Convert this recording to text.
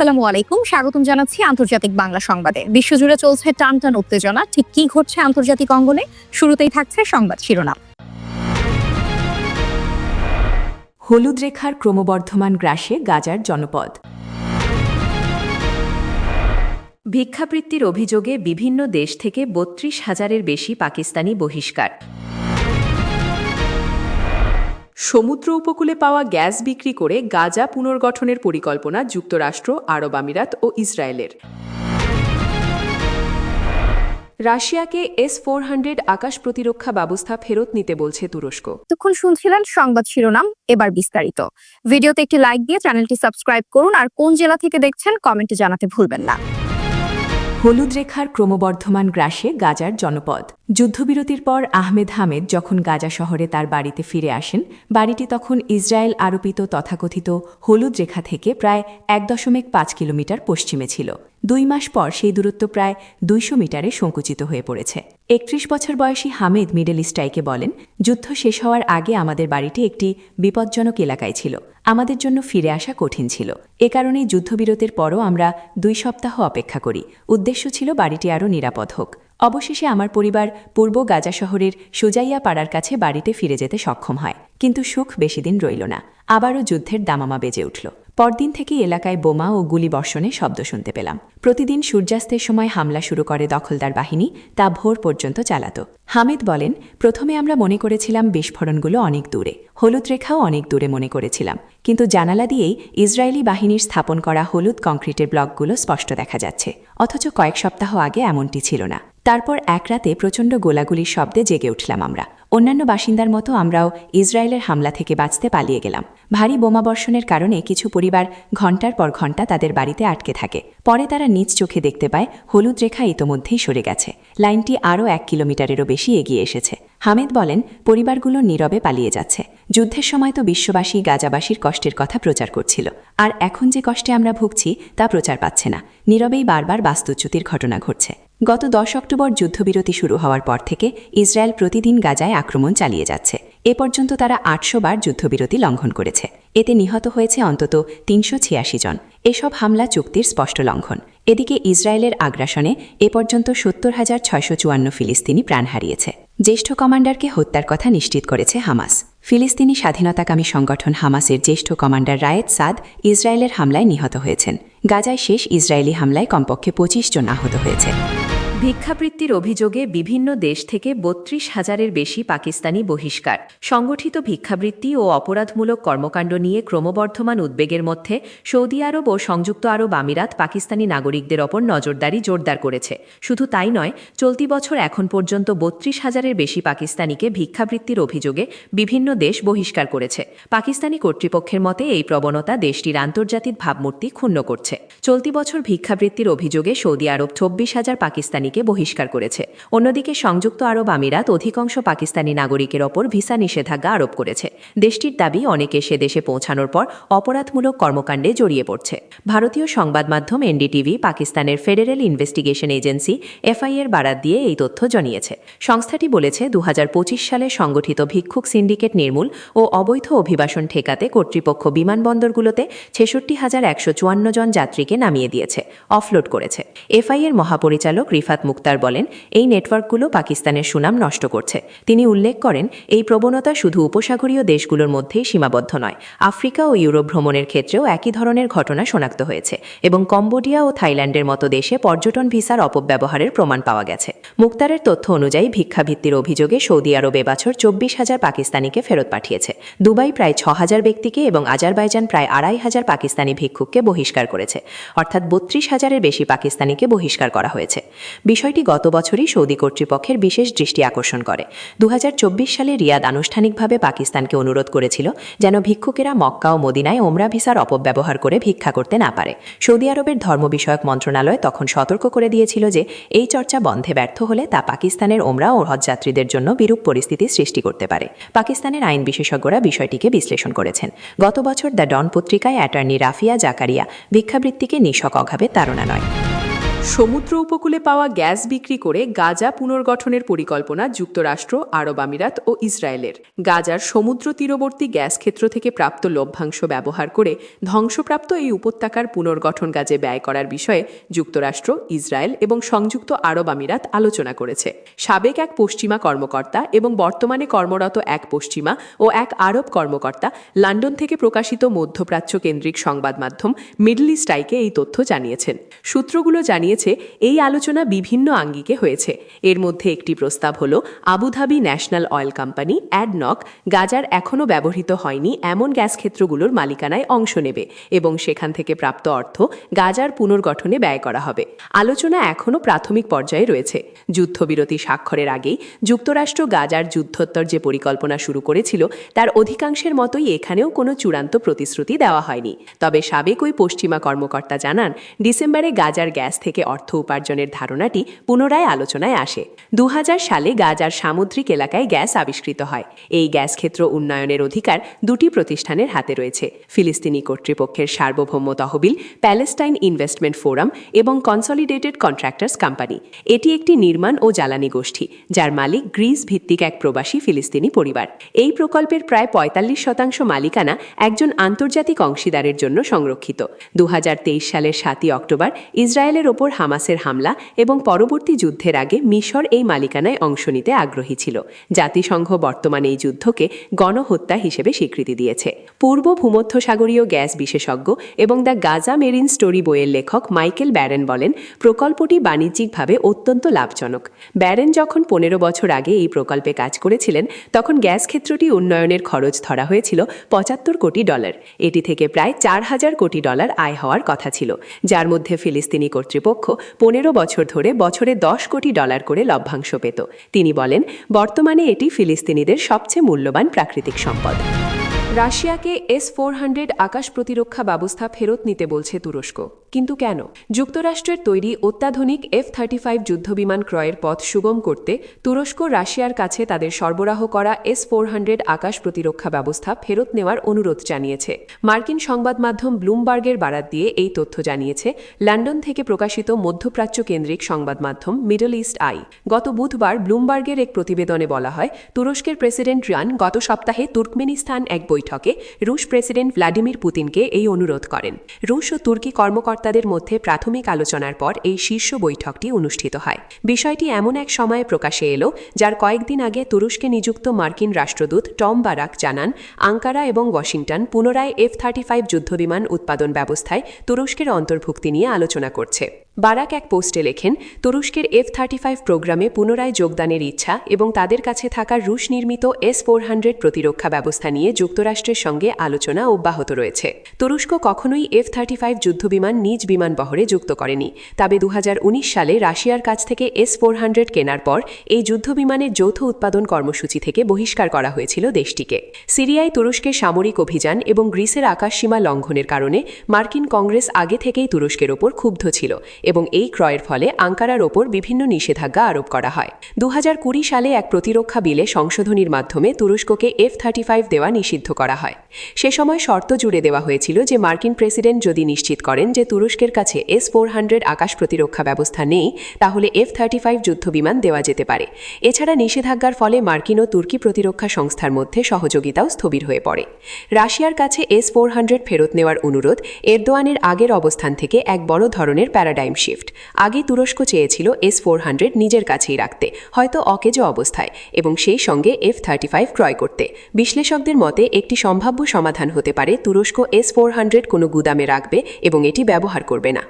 আসসালামু আলাইকুম। স্বাগতম জানাচ্ছি আন্তর্জাতিক বাংলা সংবাদে। বিশ্বজুড়ে চলছে টান টান উত্তেজনা। ঠিক কি ঘটছে আন্তর্জাতিক অঙ্গনে? শুরুতেই থাকছে সংবাদ শিরোনাম। হলুদ রেখার ক্রমবর্ধমান গ্রাসে গাজার জনপদ। ভিক্ষাবৃত্তির অভিযোগে বিভিন্ন দেশ থেকে বত্রিশ হাজারের বেশি পাকিস্তানি বহিষ্কার। সমুদ্র উপকূলে পাওয়া গ্যাস বিক্রি করে গাজা পুনর্গঠনের পরিকল্পনা যুক্তরাষ্ট্র, আরব আমিরাত ও ইসরায়েলের। রাশিয়াকে এস ফোর হান্ড্রেড আকাশ প্রতিরক্ষা ব্যবস্থা ফেরত নিতে বলছে তুরস্ক। তখন শুনছিলেন সংবাদ শিরোনাম, এবার বিস্তারিত। ভিডিওতে একটি লাইক দিয়ে চ্যানেলটি সাবস্ক্রাইব করুন আর কোন জেলা থেকে দেখছেন কমেন্টে জানাতে ভুলবেন না। হলুদ রেখার ক্রমবর্ধমান গ্রাসে গাজার জনপদ। যুদ্ধবিরতির পর আহমেদ হামেদ যখন গাজা শহরে তার বাড়িতে ফিরে আসেন, বাড়িটি তখন ইসরায়েল আরোপিত তথাকথিত হলুদ রেখা থেকে প্রায় এক দশমিক পাঁচ কিলোমিটার পশ্চিমে ছিল। দুই মাস পর সেই দূরত্ব প্রায় দুইশো মিটারে সংকুচিত হয়ে পড়েছে। একত্রিশ বছর বয়সী হামেদ মিডল ইস্টাইকে বলেন, যুদ্ধ শেষ হওয়ার আগে আমাদের বাড়িটি একটি বিপজ্জনক এলাকায় ছিল। আমাদের জন্য ফিরে আসা কঠিন ছিল। এ কারণেই যুদ্ধবিরতির পরও আমরা দুই সপ্তাহ অপেক্ষা করি। উদ্দেশ্য ছিল বাড়িটি আরও নিরাপদ হোক। অবশেষে আমার পরিবার পূর্ব গাজা শহরের সুজাইয়া পাড়ার কাছে বাড়িতে ফিরে যেতে সক্ষম হয়। কিন্তু সুখ বেশিদিন রইল না। আবারও যুদ্ধের দামামা বেজে উঠল। পরদিন থেকে এলাকায় বোমা ও গুলি বর্ষণে শব্দ শুনতে পেলাম। প্রতিদিন সূর্যাস্তের সময় হামলা শুরু করে দখলদার বাহিনী, তা ভোর পর্যন্ত চালাত। হামিদ বলেন, প্রথমে আমরা মনে করেছিলাম বিস্ফোরণগুলো অনেক দূরে। হলুদ রেখাও অনেক দূরে মনে করেছিলাম। কিন্তু জানালা দিয়েই ইসরায়েলি বাহিনীর স্থাপন করা হলুদ কংক্রিটের ব্লকগুলো স্পষ্ট দেখা যাচ্ছে। অথচ কয়েক সপ্তাহ আগে এমনটি ছিল না। তারপর এক রাতে প্রচণ্ড গোলাগুলির শব্দে জেগে উঠলাম আমরা। অন্যান্য বাসিন্দার মতো আমরাও ইসরায়েলের হামলা থেকে বাঁচতে পালিয়ে গেলাম। ভারী বোমাবর্ষণের কারণে কিছু পরিবার ঘণ্টার পর ঘণ্টা তাদের বাড়িতে আটকে থাকে। পরে তারা নিজ চোখে দেখতে পায়, হলুদ রেখা ইতোমধ্যেই সরে গেছে। লাইনটি আরও এক কিলোমিটারেরও বেশি এগিয়ে এসেছে। হামেদ বলেন, পরিবারগুলো নীরবে পালিয়ে যাচ্ছে। যুদ্ধের সময় তো বিশ্ববাসী গাজাবাসীর কষ্টের কথা প্রচার করছিল। আর এখন যে কষ্টে আমরা ভুগছি, তা প্রচার পাচ্ছে না। নীরবেই বারবার বাস্তুচ্যুতির ঘটনা ঘটছে। গত দশ অক্টোবর যুদ্ধবিরতি শুরু হওয়ার পর থেকে ইসরায়েল প্রতিদিন গাজায় আক্রমণ চালিয়ে যাচ্ছে। এ পর্যন্ত তারা আটশো বার যুদ্ধবিরতি লঙ্ঘন করেছে। এতে নিহত হয়েছে অন্তত তিনশো ছিয়াশি জন। এসব হামলা চুক্তির স্পষ্ট লঙ্ঘন। এদিকে ইসরায়েলের আগ্রাসনে এ পর্যন্ত সত্তর হাজার ছয়শো চুয়ান্ন ফিলিস্তিনি প্রাণ হারিয়েছে। জ্যেষ্ঠ কমান্ডারকে হত্যার কথা নিশ্চিত করেছে হামাস। ফিলিস্তিনি স্বাধীনতাকামী সংগঠন হামাসের জ্যেষ্ঠ কমান্ডার রায়েদ সাদ ইসরায়েলের হামলায় নিহত হয়েছেন। গাজায় শেষ ইসরায়েলি হামলায় কমপক্ষে পঁচিশ জন আহত হয়েছে। ভিক্ষাবৃত্তির অভিযোগে বিভিন্ন দেশ থেকে বত্রিশ হাজারের বেশি পাকিস্তানি বহিষ্কার। সংগঠিত ভিক্ষাবৃত্তি ও অপরাধমূলক কর্মকাণ্ড নিয়ে ক্রমবর্ধমান উদ্বেগের মধ্যে সৌদি আরব ও সংযুক্ত আরব আমিরাত পাকিস্তানি নাগরিকদের ওপর নজরদারি জোরদার করেছে। শুধু তাই নয়, চলতি বছর এখন পর্যন্ত বত্রিশ হাজারের বেশি পাকিস্তানিকে ভিক্ষাবৃত্তির অভিযোগে বিভিন্ন দেশ বহিষ্কার করেছে। পাকিস্তানি কর্তৃপক্ষের মতে, এই প্রবণতা দেশটির আন্তর্জাতিক ভাবমূর্তি ক্ষুণ্ণ করছে। চলতি বছর ভিক্ষাবৃত্তির অভিযোগে সৌদি আরব চব্বিশ হাজার পাকিস্তানি পাকিস্তানিকে বহিষ্কার করেছে। অন্যদিকে সংযুক্ত আরব আমিরাত অধিকাংশ পাকিস্তানি নাগরিকের ওপর ভিসা নিষেধাজ্ঞা আরোপ করেছে। দেশটির দাবি, অনেকে সে দেশে পৌঁছানোর পর অপরাধমূলক কর্মকাণ্ডে জড়িয়ে পড়ছে। ভারতীয় সংবাদ মাধ্যম এনডিটিভি পাকিস্তানের ফেডারেল ইনভেস্টিগেশন এজেন্সি এফআইএর বারাত দিয়ে এই তথ্য জানিয়েছে। সংস্থাটি বলেছে দু হাজার পঁচিশ সালে সংগঠিত ভিক্ষুক সিন্ডিকেট নির্মূল ও অবৈধ অভিবাসন ঠেকাতে কর্তৃপক্ষ বিমানবন্দরগুলোতে ছেষট্টি হাজার একশো চুয়ান্ন জন যাত্রীকে নামিয়ে দিয়েছে, অফলোড করেছে। এফআইএর মহাপরিচালক রিফাত মুক্তার বলেন, এই নেটওয়ার্কগুলো পাকিস্তানের সুনাম নষ্ট করছে। তিনি উল্লেখ করেন, এই প্রবণতা শুধু উপসাগরীয় দেশগুলোর মধ্যেই সীমাবদ্ধ নয়। আফ্রিকা ও ইউরোপ ভ্রমণের ক্ষেত্রেও একই ধরনের ঘটনা শনাক্ত হয়েছে এবং কম্বোডিয়া ও থাইল্যান্ডের মতো দেশে পর্যটন ভিসার অপব্যবহারের প্রমাণ পাওয়া গেছে। মুক্তারের তথ্য অনুযায়ী ভিক্ষাভিত্তির অভিযোগে সৌদি আরব এবছর চব্বিশ হাজার পাকিস্তানিকে ফেরত পাঠিয়েছে। দুবাই প্রায় ছ হাজার ব্যক্তিকে এবং আজারবাইজান প্রায় আড়াই হাজার পাকিস্তানি ভিক্ষুককে বহিষ্কার করেছে। অর্থাৎ বত্রিশ হাজারের বেশি পাকিস্তানিকে বহিষ্কার করা হয়েছে। বিষয়টি গত বছরই সৌদি কর্তৃপক্ষের বিশেষ দৃষ্টি আকর্ষণ করে। দু হাজার চব্বিশ সালে রিয়াদ আনুষ্ঠানিকভাবে পাকিস্তানকে অনুরোধ করেছিল যেন ভিক্ষুকেরা মক্কা ও মদিনায় ওমরা ভিসার অপব্যবহার করে ভিক্ষা করতে না পারে। সৌদি আরবের ধর্ম বিষয়ক মন্ত্রণালয় তখন সতর্ক করে দিয়েছিল যে, এই চর্চা বন্ধে ব্যর্থ হলে তা পাকিস্তানের ওমরা ও হজযাত্রীদের জন্য বিরূপ পরিস্থিতি সৃষ্টি করতে পারে। পাকিস্তানের আইন বিশেষজ্ঞরা বিষয়টিকে বিশ্লেষণ করেছেন। গত বছর দ্য ডন পত্রিকায় অ্যাটর্নি রাফিয়া জাকারিয়া ভিক্ষাবৃত্তিকে নিশক অভাবে তাড়না নয়। সমুদ্র উপকূলে পাওয়া গ্যাস বিক্রি করে গাজা পুনর্গঠনের পরিকল্পনা যুক্তরাষ্ট্র, আরব আমিরাত ও ইসরায়েলের। গাজার সমুদ্র তীরবর্তী গ্যাস ক্ষেত্র থেকে প্রাপ্ত লভ্যাংশ ব্যবহার করে ধ্বংসপ্রাপ্ত এই উপত্যকার পুনর্গঠন কাজে ব্যয় করার বিষয়ে যুক্তরাষ্ট্র, ইসরায়েল এবং সংযুক্ত আরব আমিরাত আলোচনা করেছে। সাবেক এক পশ্চিমা কর্মকর্তা এবং বর্তমানে কর্মরত এক পশ্চিমা ও এক আরব কর্মকর্তা লন্ডন থেকে প্রকাশিত মধ্যপ্রাচ্য কেন্দ্রিক সংবাদ মাধ্যম মিডল ইস্ট আইকে এই তথ্য জানিয়েছেন। সূত্রগুলো জানিয়েছে এই আলোচনা বিভিন্ন আঙ্গিকে হয়েছে। এর মধ্যে একটি প্রস্তাব হল, Abu Dhabi national oil company, ADNOC, গাজার এখনও ব্যবহৃত হয়নি এমন গ্যাস ক্ষেত্রগুলোর মালিকানায় অংশ নেবে এবং সেখান থেকে প্রাপ্ত অর্থ গাজার পুনর্গঠনে ব্যয় করা হবে। আলোচনা এখনও প্রাথমিক পর্যায়ে রয়েছে। যুদ্ধবিরতি স্বাক্ষরের আগেই যুক্তরাষ্ট্র গাজার যুদ্ধোত্তর যে পরিকল্পনা শুরু করেছিল, তার অধিকাংশের মতোই এখানেও কোনো চূড়ান্ত প্রতিশ্রুতি দেওয়া হয়নি। তবে সাবেক ওই পশ্চিমা কর্মকর্তা জানান, ডিসেম্বরে গাজার গ্যাস থেকে অর্থ উপার্জনের ধারণাটি পুনরায় আলোচনায় আসে। দু সালে গাজার সামুদ্রিক এলাকায় গ্যাস আবিষ্কৃত হয়। এই গ্যাস ক্ষেত্র উন্নয়নের অধিকার দুটি প্রতিষ্ঠানের হাতে রয়েছে। ফিলিস্তিনি কর্তৃপক্ষের সার্বভৌম তহবিল প্যালেস্টাইন ইনভেস্টমেন্ট ফোরাম এবং কনসলিডেটেড কন্ট্রাক্টরস কোম্পানি। এটি একটি নির্মাণ ও জ্বালানি গোষ্ঠী, যার মালিক গ্রিস ভিত্তিক এক প্রবাসী ফিলিস্তিনি পরিবার। এই প্রকল্পের প্রায় পঁয়তাল্লিশ শতাংশ মালিকানা একজন আন্তর্জাতিক অংশীদারের জন্য সংরক্ষিত। দু হাজার তেইশ সালের সাতই অক্টোবর ইসরায়েলের ওপর হামাসের হামলা এবং পরবর্তী যুদ্ধের আগে মিশর এই মালিকানায় অংশ নিতে আগ্রহী ছিল। জাতিসংঘ বর্তমানে এই যুদ্ধকে গণহত্যা হিসেবে স্বীকৃতি দিয়েছে। পূর্ব ভূমধ্যসাগরীয় গ্যাস বিশেষজ্ঞ এবং দ্য গাজা মেরিন স্টোরি বইয়ের লেখক মাইকেল ব্যারেন বলেন, প্রকল্পটি বাণিজ্যিকভাবে অত্যন্ত লাভজনক। ব্যারেন যখন পনেরো বছর আগে এই প্রকল্পে কাজ করেছিলেন, তখন গ্যাস ক্ষেত্রটি উন্নয়নের খরচ ধরা হয়েছিল পঁচাত্তর কোটি ডলার। এটি থেকে প্রায় চার হাজার কোটি ডলার আয় হওয়ার কথা ছিল, যার মধ্যে ফিলিস্তিনি কর্তৃপক্ষ পনেরো বছর ধরে বছরে দশ কোটি ডলার করে লভ্যাংশ পেত। তিনি বলেন, বর্তমানে এটি ফিলিস্তিনিদের সবচেয়ে মূল্যবান প্রাকৃতিক সম্পদ। রাশিয়াকে এস ফোর হান্ড্রেড আকাশ প্রতিরক্ষা ব্যবস্থা ফেরত নিতে বলছে তুরস্ক। কিন্তু কেন? যুক্তরাষ্ট্রের তৈরি অত্যাধুনিক এফ থার্টি ফাইভ যুদ্ধবিমান ক্রয়ের পথ সুগম করতে তুরস্ক রাশিয়ার কাছে তাদের সরবরাহ করা এস ফোর হান্ড্রেড আকাশ প্রতিরক্ষা ব্যবস্থা ফেরত নেওয়ার অনুরোধ জানিয়েছে। মার্কিন সংবাদ মাধ্যম ব্লুমবার্গের বারাত দিয়ে এই তথ্য জানিয়েছে, লন্ডন থেকে প্রকাশিত মধ্যপ্রাচ্য কেন্দ্রিক সংবাদ মাধ্যম মিডল ইস্ট আই। গত বুধবার ব্লুমবার্গের এক প্রতিবেদনে বলা হয়, তুরস্কের প্রেসিডেন্ট রান গত সপ্তাহে তুর্কমেনিস্তান এক বৈঠকে রুশ প্রেসিডেন্ট ভ্লাদিমির পুতিনকে এই অনুরোধ করেন। রুশ ও তুর্কি কর্মকর্তাদের মধ্যে প্রাথমিক আলোচনার পর এই শীর্ষ বৈঠকটি অনুষ্ঠিত হয়। বিষয়টি এমন এক সময়ে প্রকাশে এলো, যার কয়েকদিন আগে তুরস্কে নিযুক্ত মার্কিন রাষ্ট্রদূত টম বারাক জানান, আঙ্কারা এবং ওয়াশিংটন পুনরায় এফ থার্টি ফাইভ যুদ্ধবিমান উৎপাদন ব্যবস্থায় তুরস্কের অন্তর্ভুক্তি নিয়ে আলোচনা করছে। বারাক এক পোস্টে লেখেন, তুরস্কের এফ থার্টি ফাইভ প্রোগ্রামে পুনরায় যোগদানের ইচ্ছা এবং তাদের কাছে থাকা রুশ নির্মিত এস ফোর হান্ড্রেড প্রতিরক্ষা ব্যবস্থা নিয়ে যুক্তরাষ্ট্রের সঙ্গে আলোচনা অব্যাহত রয়েছে। তুরস্ক কখনোই এফ থার্টি ফাইভ যুদ্ধবিমান নিজ বিমান বহরে যুক্ত করেনি। তবে দু হাজার উনিশ সালে রাশিয়ার কাছ থেকে এস ফোর হান্ড্রেড কেনার পর এই যুদ্ধবিমানের যৌথ উৎপাদন কর্মসূচি থেকে বহিষ্কার করা হয়েছিল দেশটিকে। সিরিয়ায় তুরস্কের সামরিক অভিযান এবং গ্রিসের আকাশসীমা লঙ্ঘনের কারণে মার্কিন কংগ্রেস আগে থেকেই তুরস্কের ওপর ক্ষুব্ধ ছিল এবং এই ক্রয়ের ফলে আঙ্কারার ওপর বিভিন্ন নিষেধাজ্ঞা আরোপ করা হয়। দু হাজার কুড়ি সালে এক প্রতিরক্ষা বিলে সংশোধনীর মাধ্যমে তুরস্ককে এফ থার্টি ফাইভ দেওয়া নিষিদ্ধ করা হয়। সে সময় শর্ত জুড়ে দেওয়া হয়েছিল যে মার্কিন প্রেসিডেন্ট যদি নিশ্চিত করেন যে তুরস্কের কাছে এস ফোর হান্ড্রেড আকাশ প্রতিরক্ষা ব্যবস্থা নেই, তাহলে এফ থার্টি ফাইভ যুদ্ধবিমান দেওয়া যেতে পারে। এছাড়া নিষেধাজ্ঞার ফলে মার্কিন ও তুর্কি প্রতিরক্ষা সংস্থার মধ্যে সহযোগিতাও স্থবির হয়ে পড়ে। রাশিয়ার কাছে এস ফোর হান্ড্রেড ফেরত নেওয়ার অনুরোধ এরদোয়ানের আগের অবস্থান থেকে এক বড় ধরনের প্যারাডাইম শিফট আগে তুরস্ক চেয়েছিল এস ফোর হান্ড্রেড নিজের কাছেই রাখতে, হয়তো অকেজো অবস্থায়, এবং সেই সঙ্গে এফ থার্টি ফাইভ ক্রয় করতে। বিশ্লেষকদের মতে, একটি সম্ভাব্য সমাধান হতে পারে, তুরস্ক এস ফোর হান্ড্রেড কোনো গুদামে রাখবে এবং এটি ব্যবহার করবে না।